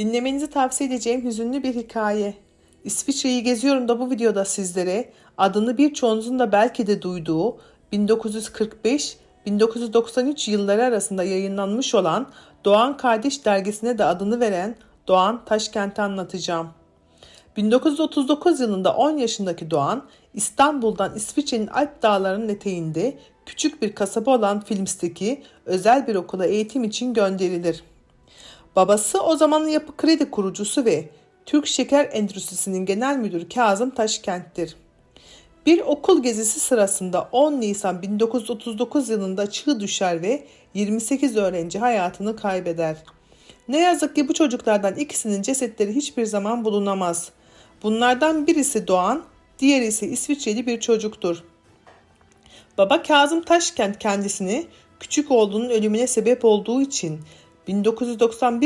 Dinlemenizi tavsiye edeceğim hüzünlü bir hikaye. İsviçre'yi geziyorum da bu videoda sizlere adını birçoğunuzun da belki de duyduğu 1945-1993 yılları arasında yayınlanmış olan Doğan Kardeş dergisine de adını veren Doğan Taşkent'i anlatacağım. 1939 yılında 10 yaşındaki Doğan, İstanbul'dan İsviçre'nin Alp dağlarının eteğinde küçük bir kasaba olan Films'teki özel bir okula eğitim için gönderilir. Babası o zamanın yapı kredi kurucusu ve Türk Şeker Endüstrisi'nin genel müdürü Kazım Taşkent'tir. Bir okul gezisi sırasında 10 Nisan 1939 yılında çığ düşer ve 28 öğrenci hayatını kaybeder. Ne yazık ki bu çocuklardan ikisinin cesetleri hiçbir zaman bulunamaz. Bunlardan birisi Doğan, diğeri ise İsviçreli bir çocuktur. Baba Kazım Taşkent kendisini küçük oğlunun ölümüne sebep olduğu için 1991